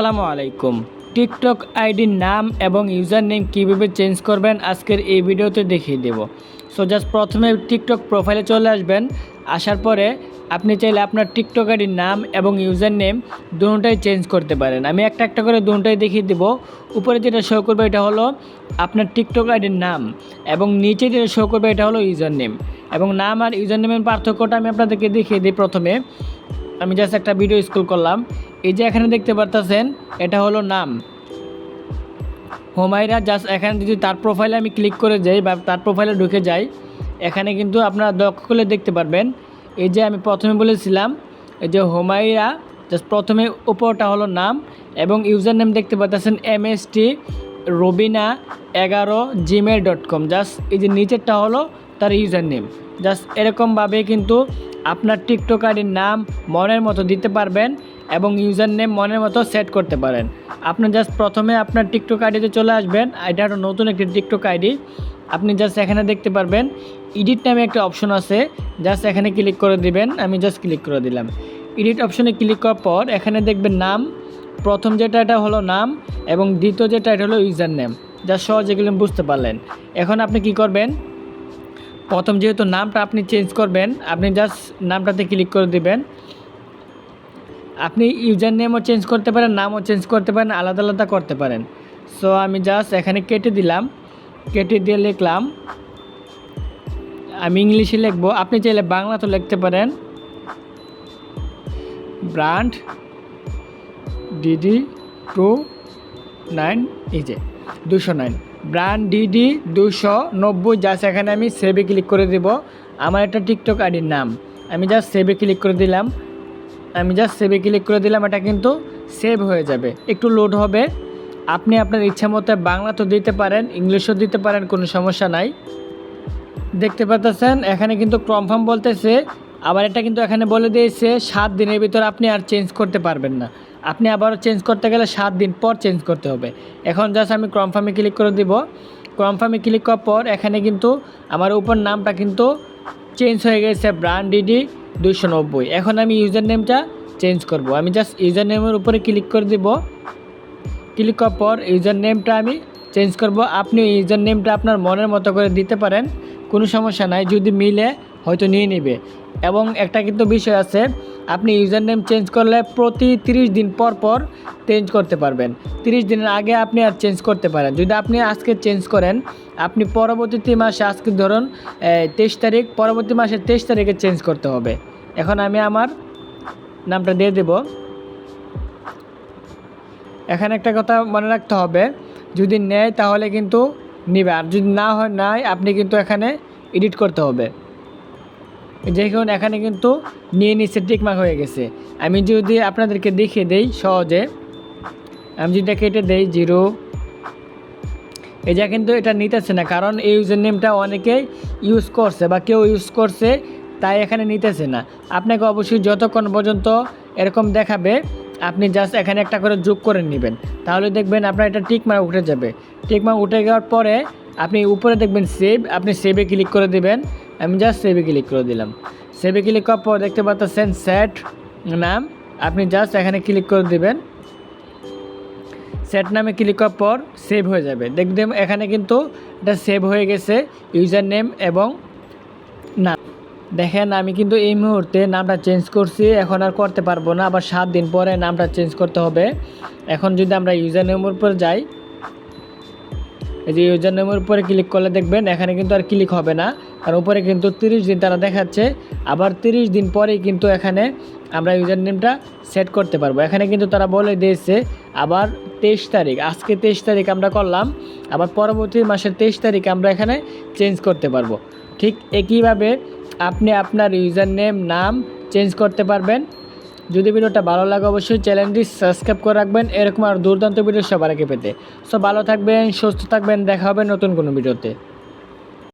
আসসালামু আলাইকুম। টিকটক আইডির নাম এবং ইউজার নেম কীভাবে চেঞ্জ করবেন আজকের এই ভিডিওতে দেখিয়ে দেব। সো জাস্ট প্রথমে টিকটক প্রোফাইলে চলে আসবেন। আসার পরে আপনি চাইলে আপনার টিকটক আইডির নাম এবং ইউজার নেম দুটোটাই চেঞ্জ করতে পারেন। আমি একটা একটা করে দুটোটাই দেখিয়ে দেব। উপরে যেটা শো করবে এটা হলো আপনার টিকটক আইডির নাম এবং নিচে যেটা শো করবে এটা হলো ইউজার নেম এবং নাম আর ইউজার নেমের পার্থক্যটা আমি আপনাদেরকে দেখিয়ে দিই প্রথমে। আমি জাস্ট একটা ভিডিও স্কুল করলাম। এই যে এখানে দেখতে পারতেছেন, এটা হলো নাম। হোমাইরা জাস্ট এখানে যদি তার প্রোফাইলে আমি ক্লিক করে যাই বা তার প্রোফাইলে ঢুকে যাই, এখানে কিন্তু আপনারা দক্ষ করলে দেখতে পারবেন। এই যে আমি প্রথমে বলেছিলাম, এই যে হোমাইরা জাস্ট প্রথমে উপরটা হলো নাম এবং ইউজার নেম দেখতে পাচ্ছেন এম এস টি রবিনা এগারো জিমেল ডট কম জাস্ট এই যে নিচেরটা হলো তার ইউজার নেম জাস্ট এরকমভাবে কিন্তু আপনার টিকটক আইডির নাম মনের মতো দিতে পারবেন। এবং ইউজার নেম মনের মতো সেট করতে পারেন। আপনি জাস্ট প্রথমে আপনার টিকটক আইডিতে চলে আসবেন। এটা একটা নতুন একটি টিকটক আইডি। আপনি জাস্ট এখানে দেখতে পারবেন। এডিট নামে একটা অপশন আছে। জাস্ট এখানে ক্লিক করে দিবেন। আমি জাস্ট ক্লিক করে দিলাম। এডিট অপশনে ক্লিক করার পর এখানে দেখবেন নাম। প্রথম যেটা এটা হলো নাম এবং দ্বিতীয় যেটা এটা হলো ইউজার নেম যা সহজে এগুলো বুঝতে পারলেন। এখন আপনি কি করবেন? প্রথম যেহেতু নামটা আপনি চেঞ্জ করবেন, আপনি জাস্ট নামটাতে ক্লিক করে দিবেন। আপনি ইউজার নেমও চেঞ্জ করতে পারেন, নামও চেঞ্জ করতে পারেন, আলাদা আলাদা করতে পারেন। সো আমি জাস্ট এখানে কেটে দিলাম। কেটে দিয়ে লিখলাম। আমি ইংলিশে লিখব। আপনি চাইলে বাংলা তো লিখতে পারেন। ব্র্যান্ড ডিডি টু নাইন যে, দুশো নাইন। ব্র্যান্ড ডিডি দুশো নব্বই জাস্ট এখানে আমি সেভে ক্লিক করে দেব। আমার একটা টিকটক আইডির নাম। আমি জাস্ট সেভে ক্লিক করে দিলাম। আমি জাস্ট সেভে ক্লিক করে দিলাম, এটা কিন্তু সেভ হয়ে যাবে। একটু লোড হবে। আপনি আপনার ইচ্ছা মতো বাংলা তো দিতে পারেন, ইংলিশও দিতে পারেন, কোনো সমস্যা নাই। দেখতে পাচ্ছেন এখানে কিন্তু কনফার্ম বলতেছে, আবার এটা কিন্তু এখানে বলে দিয়েছে, সাত দিনের ভিতর আপনি আর চেঞ্জ করতে পারবেন না। আপনি আবারও চেঞ্জ করতে গেলে সাত দিন পর চেঞ্জ করতে হবে। এখন জাস্ট আমি কনফার্মে ক্লিক করে দিব। কনফার্মে ক্লিক করার পর এখানে কিন্তু আমার উপর নামটা কিন্তু চেঞ্জ হয়ে গেছে ব্র্যান্ড ডিডি দুইশো নব্বই। এখন আমি ইউজার নেমটা চেঞ্জ করব। আমি জাস্ট ইউজার নেমের উপরে ক্লিক করে দিব। ক্লিক করার পর ইউজার নেমটা আমি চেঞ্জ করব। আপনি ইউজার নেমটা আপনার মনের মতো করে দিতে পারেন। কোনো সমস্যা নাই। যদি মিলে হয়তো নিয়ে নেবে। এবং একটা কিন্তু বিষয় আছে, আপনি ইউজার নেম চেঞ্জ করলে প্রতি 30 দিন পর পর চেঞ্জ করতে পারবেন। 30 দিনের আগে আপনি আর চেঞ্জ করতে পারেন। যদি আপনি আজকে চেঞ্জ করেন, আপনি পরবর্তী মাসে আজকে ধরুন তেইশ তারিখ, পরবর্তী মাসের তেইশ তারিখে চেঞ্জ করতে হবে। এখন আমি আমার নামটা দিয়ে দেবো। এখানে একটা কথা মনে রাখতে হবে, যদি নেয় তাহলে কিন্তু নিবে। আর যদি না হয়, নাই, আপনি কিন্তু এখানে এডিট করতে হবে। দেখুন এখানে কিন্তু নিয়ে নিচ্ছে টিকমার্ক হয়ে গেছে। আমি যদি আপনাদেরকে দেখিয়ে দেই সহজে, আমি যদি কেটে দেই জিরো, এটা কিন্তু এটা নিতেছে না, কারণ এই ইউজার নেমটা অনেকেই ইউজ করছে বা কেউ ইউজ করছে, তাই এখানে নিতেছে না। আপনাকে অবশ্যই যতক্ষণ পর্যন্ত এরকম দেখাবে, আপনি জাস্ট এখানে একটা করে যোগ করে নেবেন। তাহলে দেখবেন আপনার এটা টিকমার্ক উঠে যাবে। টিকমার্ক উঠে যাওয়ার পরে আপনি উপরে দেখবেন সেভ আপনি সেভে ক্লিক করে দেবেন। আমি জাস্ট সেভে ক্লিক করে দিলাম। সেভে ক্লিক করার পর দেখতে পাচ্ছেন সেট নাম। আপনি জাস্ট এখানে ক্লিক করে দেবেন। সেট নামে ক্লিক করার পর সেভ হয়ে যাবে। দেখবেন এখানে কিন্তু এটা সেভ হয়ে গেছে ইউজার নেম এবং নাম। দেখেন আমি কিন্তু এই মুহূর্তে নামটা চেঞ্জ করছি। এখন আর করতে পারব না। আবার সাত দিন পরে নামটা চেঞ্জ করতে হবে। এখন যদি আমরা ইউজার নেমের উপর যাই এই যে ইউজার নেমের উপরে ক্লিক করলে দেখবেন এখানে কিন্তু আর ক্লিক হবে না। কারণ উপরে কিন্তু তিরিশ দিন তারা দেখাচ্ছে। আবার তিরিশ দিন পরেই কিন্তু এখানে আমরা ইউজার নেমটা সেট করতে পারব। এখানে কিন্তু তারা বলে দিয়েছে, আবার তেইশ তারিখ, আজকে তেইশ তারিখ আমরা করলাম, আবার পরবর্তী মাসের তেইশ তারিখ আমরা এখানে চেঞ্জ করতে পারব। ঠিক একইভাবে আপনি আপনার ইউজার নেম নাম চেঞ্জ করতে পারবেন। যদি ভিডিওটা ভালো লাগে, অবশ্যই চ্যানেলটি সাবস্ক্রাইব করে রাখবেন। এরকম আর দুর্দান্ত ভিডিও সবার আগে পেতে। সো ভালো থাকবেন, সুস্থ থাকবেন, দেখা হবে নতুন কোনো ভিডিওতে।